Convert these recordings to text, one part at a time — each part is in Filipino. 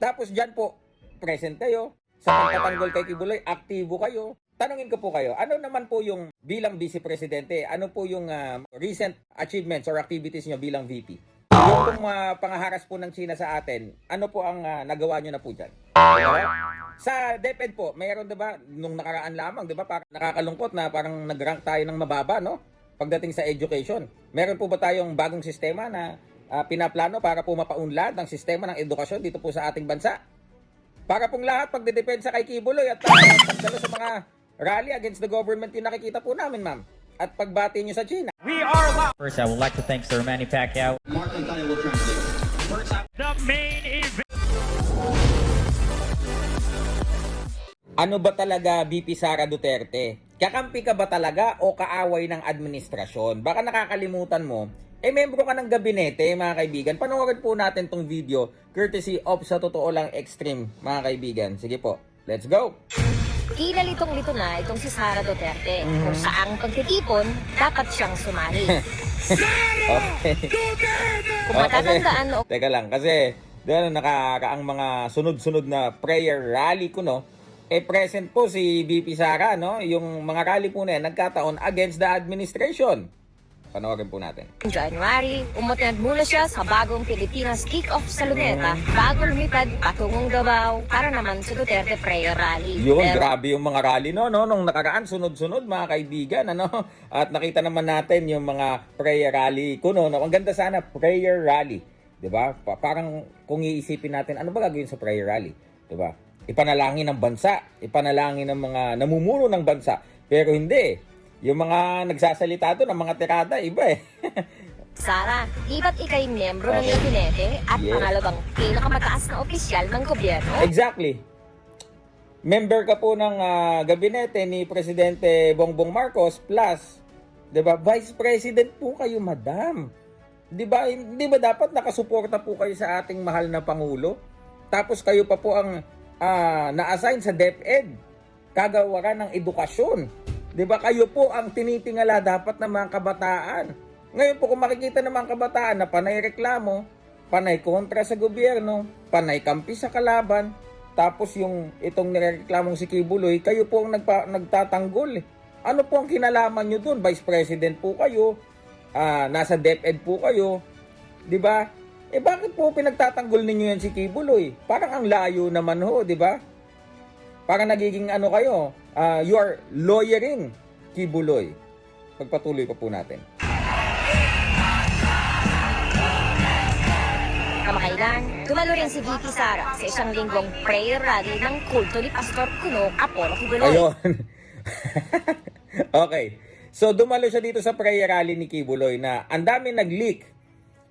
Tapos dyan po, present kayo. Sa pagtatanggol kay Kibuloy, aktibo kayo. Tanungin ko po kayo, ano naman po yung bilang Vice Presidente, ano po yung ah, recent achievements or activities nyo bilang VP? Yung pong ah, pangaharas po ng China sa atin, ano po ang ah, nagawa nyo na po dyan? Diba? Sa DepEd po, mayroon 'di ba nung nakaraan lamang 'di ba parang nakakalungkot na parang nag-rank tayo ng mababa no pagdating sa education. Meron po ba tayong bagong sistema na ah, pinaplano para po mapaunlad ang sistema ng edukasyon dito po sa ating bansa? Para pong lahat pagdedepensa kay Kibuloy at uh, pagdalo sa mga rally against the government yung nakikita po namin, ma'am. At pagbati nyo sa China. First, I would like to thank Sir Manny Pacquiao. The main event. Ano ba talaga BP Sara Duterte? Kakampi ka ba talaga o kaaway ng administrasyon? Baka nakakalimutan mo, eh membro ka ng gabinete mga kaibigan. Panoorin po natin tong video courtesy of sa totoo lang extreme mga kaibigan. Sige po, let's go! Kilalitong-lito na itong si Sara Duterte Mhm. kung saang pagtitipon, dapat siyang sumali. Okay. Kung Oh, matatandaan kasi, teka lang, kasi doon nakakaang mga sunod-sunod na prayer rally ko, no? Eh, present po si BP Sara, no? Yung mga rally po na yan, nagkataon against the administration. Panoorin po natin. January, umutinad muna siya sa bagong Pilipinas kick-off sa Luneta bago lumipad patungong Davao para naman sa Duterte prayer rally. Yun, Pero grabe yung mga rally, no? no? Nung nakaraan, sunod-sunod, mga kaibigan, ano? At nakita naman natin yung mga prayer rally ko, no? no? Ang ganda sana, prayer rally. 'Di ba? Pa- parang kung iisipin natin, ano ba gagawin sa prayer rally? 'Di ba? Ipanalangin ng bansa, ipanalangin ng mga namumuno ng bansa. Pero hindi. Yung mga nagsasalita doon, ng mga tirada, iba eh. Sara, di ba't ikay miyembro ng gabinete at Yes. pangalawang pinakamataas na opisyal ng gobyerno? Exactly. Member ka po ng ah, gabinete ni Presidente Bongbong Marcos plus 'di ba Vice President po kayo, Madam. 'Di ba hindi ba dapat nakasuporta po kayo sa ating mahal na pangulo? Tapos kayo pa po ang ah, na-assign sa DepEd, kagawaran ng edukasyon. 'Di ba kayo po ang tinitingala dapat ng mga kabataan. Ngayon po kung makikita ng mga kabataan na panay reklamo, panay kontra sa gobyerno, panay kampi sa kalaban, tapos yung itong nireklamong si Kibuloy, kayo po ang nagpa, nagtatanggol. eh. Ano po ang kinalaman nyo dun? Vice President po kayo, ah, nasa DepEd po kayo, di ba? Eh bakit po pinagtatanggol ninyo yan si Kibuloy? Parang ang layo naman ho, di ba? Parang nagiging ano kayo, ah, you are lawyering Kibuloy. Pagpatuloy pa po natin. Kamakailan, tumalo rin si VP Sara sa isang linggong prayer rally ng kulto ni Pastor Kuno Apollo Kibuloy. Ayun. okay. So dumalo siya dito sa prayer rally ni Kibuloy na ang dami nag-leak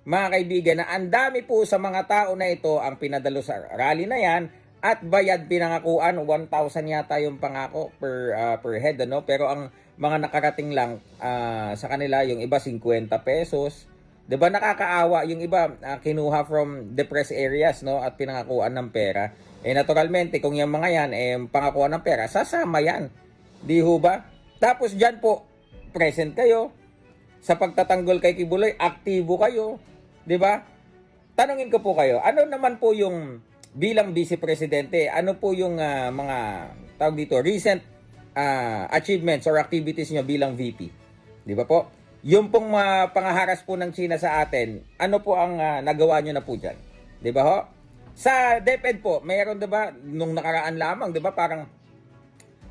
mga kaibigan na ang dami po sa mga tao na ito ang pinadalo sa rally na yan at bayad pinangakuan 1,000 yata yung pangako per ah, per head ano pero ang mga nakarating lang ah, sa kanila yung iba 50 pesos 'Di ba nakakaawa yung iba ah, kinuha from depressed areas no at pinangakuan ng pera. Eh naturalmente kung yung mga yan eh pangakuan ng pera, sasama yan. Di ho ba? Tapos diyan po present kayo sa pagtatanggol kay Kibuloy, aktibo kayo, 'di ba? Tanungin ko po kayo, ano naman po yung bilang vice presidente, ano po yung ah, mga tawag dito recent ah, achievements or activities nyo bilang VP? Di ba po? Yung pong mga pangaharas po ng China sa atin, ano po ang ah, nagawa nyo na po dyan? Di ba ho? Sa DepEd po, mayroon 'di ba nung nakaraan lamang 'di ba parang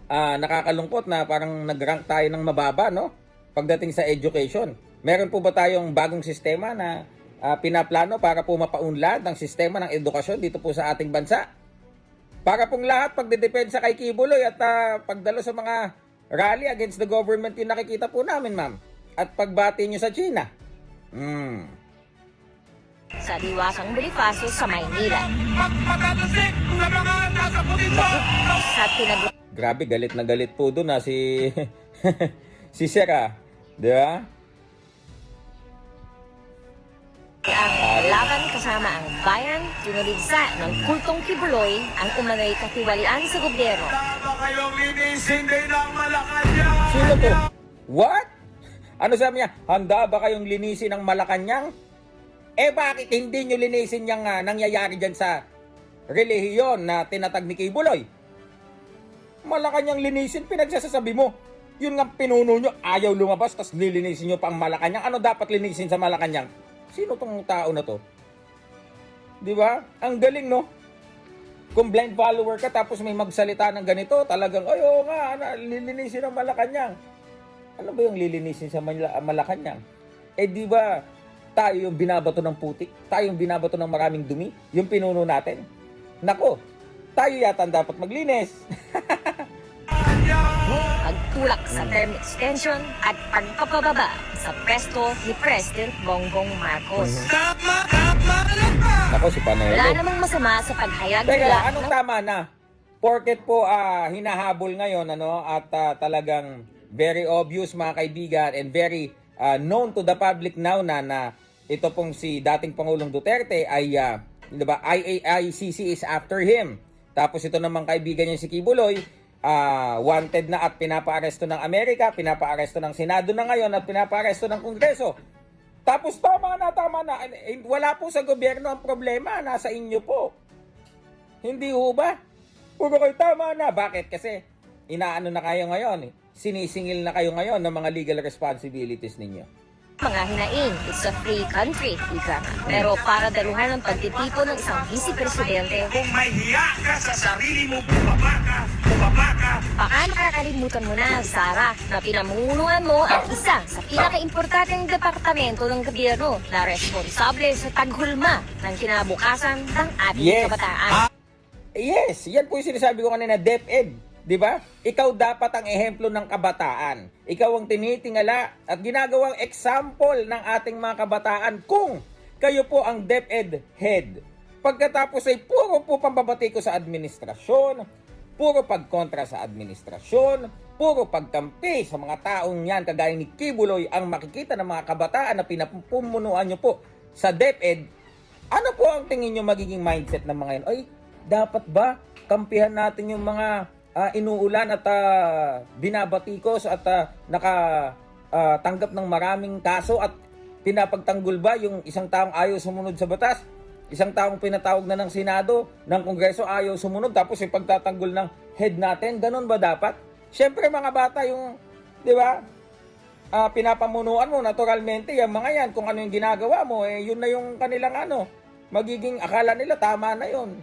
ah, nakakalungkot na parang nag-rank tayo ng mababa no pagdating sa education. Meron po ba tayong bagong sistema na ah, pinaplano para po mapaunlad ang sistema ng edukasyon dito po sa ating bansa? Para pong lahat pagdedepensa kay Kibuloy at ah, pagdalo sa mga rally against the government yung nakikita po namin, ma'am. At pagbati nyo sa China. Hmm. Sa diwasang Bonifacio sa Maynila. Magpatatasik sa mga nasa posisyon. Sa tinaguan Grabe, galit na galit po doon na si si Sera. Di ba? Ang laban kasama ang bayan, tinuligsa ng kultong Kibuloy ang umano'y katiwalian sa gobyerno. Tama kayong Malacanang. Sino to? What? Ano sabi niya? Handa ba kayong linisin ang Malacanang? Eh bakit hindi nyo linisin yung ah, nangyayari dyan sa relihiyon na tinatag ni Kibuloy. Malacanang linisin, pinagsasasabi mo. Yun nga pinuno nyo, ayaw lumabas, tapos nilinisin nyo pa ang Malacanang. Ano dapat linisin sa Malacanang? Sino tong tao na to? Di ba? Ang galing, no? Kung blind follower ka tapos may magsalita ng ganito, talagang, ay, oo nga, ano, lilinisin ang Malacanang. Ano ba yung lilinisin sa Mala- Malacanang? Eh, di ba, tayo yung binabato ng putik? Tayo yung binabato ng maraming dumi? Yung pinuno natin? Nako, tayo yata ang dapat maglinis. pagtulak sa term extension at pagpapababa sa presto ni President Bongbong Marcos. Tama, Nako, si Panelo. Wala namang masama sa paghayag Teka, nila anong ng tama na? Porket po ah, hinahabol ngayon ano at ah, talagang very obvious mga kaibigan and very ah, known to the public now na na ito pong si dating Pangulong Duterte ay ah, 'di ba IAICC is after him. Tapos ito namang kaibigan niya si Kibuloy ah, wanted na at pinapaaresto ng Amerika, pinapaaresto ng Senado na ngayon at pinapaaresto ng Kongreso. Tapos tama na, tama na. Wala po sa gobyerno ang problema, nasa inyo po. Hindi ho ba? Puro kayo tama na. Bakit? Kasi inaano na kayo ngayon. eh. Sinisingil na kayo ngayon ng mga legal responsibilities ninyo. Mga hinaing. It's a free country, ika nga. Pero para daluhan ng pagtitipo ng isang vice-presidente, Kung may hiya ka sa sarili mo, bumaba ka, bumaba ka. baka nakakalimutan mo na, Sarah, na pinamunuan mo ang isa sa pinaka-importanteng departamento ng gobyerno na responsable sa taghulma ng kinabukasan ng ating Yes. kabataan. Yes, yan po yung sinasabi ko kanina, DepEd. Di ba? Ikaw dapat ang ehemplo ng kabataan. Ikaw ang tinitingala at ginagawang example ng ating mga kabataan kung kayo po ang DepEd head. Pagkatapos ay puro po pambabati ko sa administrasyon, puro pagkontra sa administrasyon, puro pagkampi sa mga taong yan kagaya ni Kibuloy ang makikita ng mga kabataan na pinapumunuan nyo po sa DepEd ano po ang tingin nyo magiging mindset ng mga yun? Ay, dapat ba kampihan natin yung mga ah, inuulan at ah, binabatikos at naka ah, tanggap ng maraming kaso at pinapagtanggol ba yung isang taong ayaw sumunod sa batas? Isang taong pinatawag na ng Senado, ng Kongreso ayaw sumunod tapos ipagtatanggol ng head natin, ganun ba dapat? Siyempre mga bata yung, di ba, ah, pinapamunuan mo naturalmente yung mga yan kung ano yung ginagawa mo eh yun na yung kanilang ano magiging akala nila tama na yun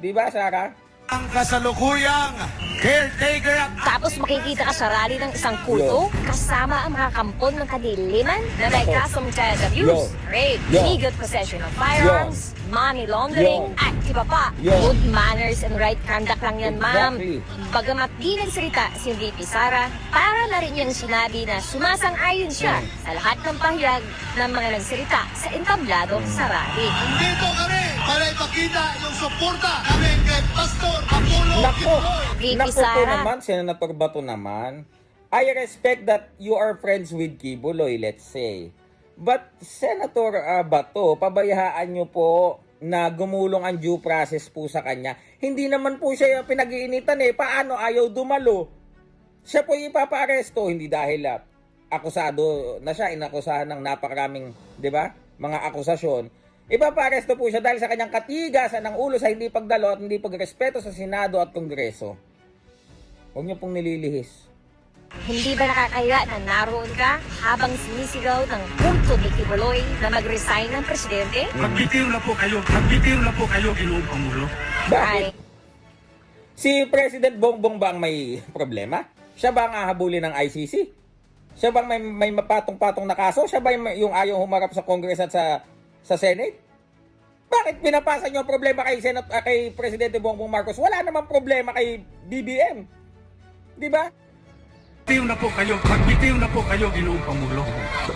di ba Sarah Ang kasalukuyang caretaker at Tapos makikita ka sa rally ng isang kulto kasama ang mga kampon ng kadiliman na may kasong child abuse, rape, illegal possession of firearms, money laundering, Yo. at iba pa. Yo. Good manners and right conduct lang yan, ma'am. Exactly. Bagamat di nagsalita si VP Sara, para na rin niyang sinabi na sumasang-ayon siya sa lahat ng pahayag ng mga nagsalita sa entablado Hmm. sa rally. Dito kami para ipakita yung suporta namin kay Pastor Apollo nako. VP nako Sara. naman Senator Bato naman I respect that you are friends with Kibuloy let's say but Senator ah, Bato pabayaan niyo po na gumulong ang due process po sa kanya. Hindi naman po siya yung pinag-iinitan eh. Paano ayaw dumalo? Siya po yung ipapaaresto hindi dahil ah, akusado na siya inakusahan ng napakaraming 'di ba mga akusasyon. Ipapaaresto po siya dahil sa kanyang katigasan ng ulo sa hindi pagdalo at hindi pagrespeto sa Senado at Kongreso. Huwag niyo pong nililihis Hindi ba nakakaya na naroon ka habang sinisigaw ng kulto ni Kibuloy na mag-resign ng presidente? Magbitiw na po kayo, magbitiw na po kayo, Ginoong Pangulo. bakit? si President Bongbong ba ang may problema? siya ba ang ahabulin ng ICC? siya bang may, may mapatong-patong na kaso? siya ba yung, ayaw humarap sa Congress at sa, sa Senate? Bakit pinapasa niyo ang problema kay Senat ah, kay Presidente Bongbong Marcos? Wala namang problema kay BBM. 'Di ba? Magbitiw na po kayo, magbitiw na po kayo, Ginoong Pangulo.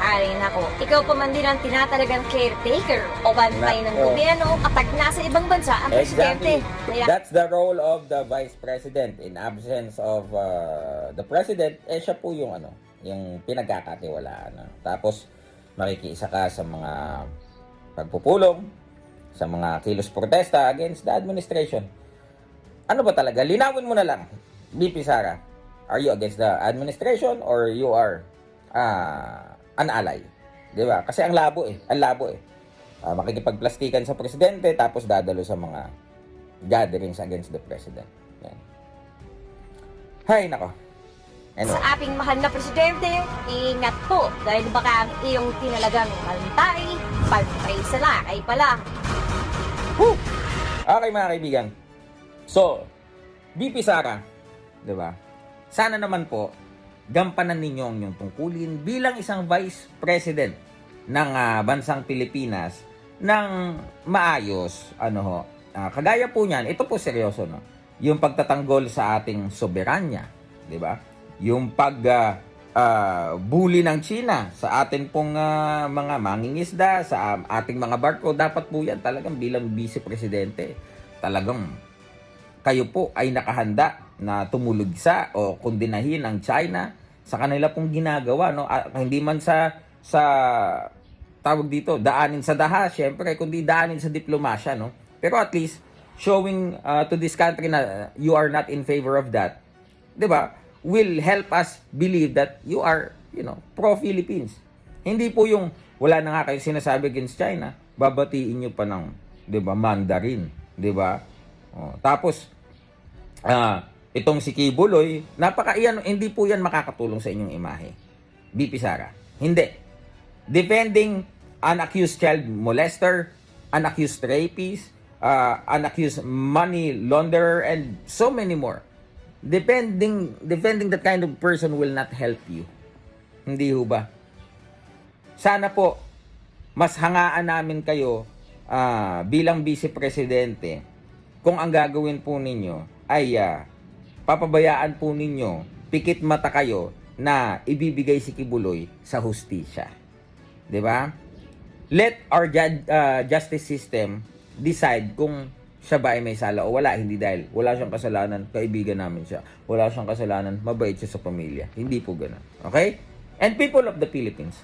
Ay nako, ikaw pa man din ang tinatalagang caretaker o bantay ng Nako. gobyerno kapag nasa ibang bansa ang presidente. Kaya That's the role of the Vice President in absence of uh, the President. Eh siya po yung ano, yung pinagkakatiwalaan. Tapos makikiisa ka sa mga pagpupulong, sa mga kilos protesta against the administration. Ano ba talaga? Linawin mo na lang, BP Sara. Are you against the administration or you are ah, an ally? Di ba? Kasi ang labo eh. Ang labo eh. Ah, makikipagplastikan sa presidente tapos dadalo sa mga gatherings against the president. Yan. Hay, nako. Anyway. Sa ating mahal na presidente, ingat po dahil baka ang iyong tinalagang malantay, pantay sa lakay pala. Okay mga kaibigan. So, BP Sara, 'di ba? Sana naman po gampanan ninyo ang inyong tungkulin bilang isang vice president ng ah, bansang Pilipinas ng maayos, ano ho. Ah, kagaya po niyan, ito po seryoso no. Yung pagtatanggol sa ating soberanya, 'di ba? Yung pag ah, ah, bully ng China sa atin pong ah, mga mangingisda, sa ah, ating mga barko, dapat po yan talagang bilang vice presidente. Talagang kayo po ay nakahanda na tumulugsa o kundinahin ang China sa kanila pong ginagawa no? Ah, hindi man sa sa tawag dito daanin sa daha syempre kundi daanin sa diplomasya no? Pero at least showing uh, to this country na you are not in favor of that 'di ba? Will help us believe that you are you know pro Philippines hindi po yung wala na nga kayo sinasabi against China babatiin nyo pa ng 'di ba Mandarin 'di ba? Oh, tapos ah itong si Kibuloy, napaka iyan, hindi po yan makakatulong sa inyong imahe. BP Sara. Hindi. Defending an accused child molester, an accused rapist, uh, an accused money launderer, and so many more. Defending, defending that kind of person will not help you. Hindi ho ba? Sana po, mas hangaan namin kayo ah, bilang vice presidente kung ang gagawin po ninyo ay ah, papabayaan po ninyo, pikit mata kayo na ibibigay si Kibuloy sa hustisya. 'Di ba? Let our ju- ah, justice system decide kung siya ba ay may sala o wala, hindi dahil wala siyang kasalanan, kaibigan namin siya. Wala siyang kasalanan, mabait siya sa pamilya. Hindi po ganun. Okay? And people of the Philippines,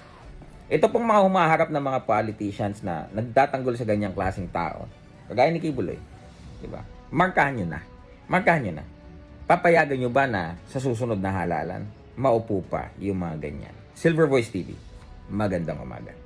ito pong mga humaharap na mga politicians na nagtatanggol sa ganyang klaseng tao, kagaya ni Kibuloy, di ba? Markahan nyo na. Markahan nyo na. Papayagan nyo ba na sa susunod na halalan, maupo pa yung mga ganyan? Silver Voice TV, magandang umaga.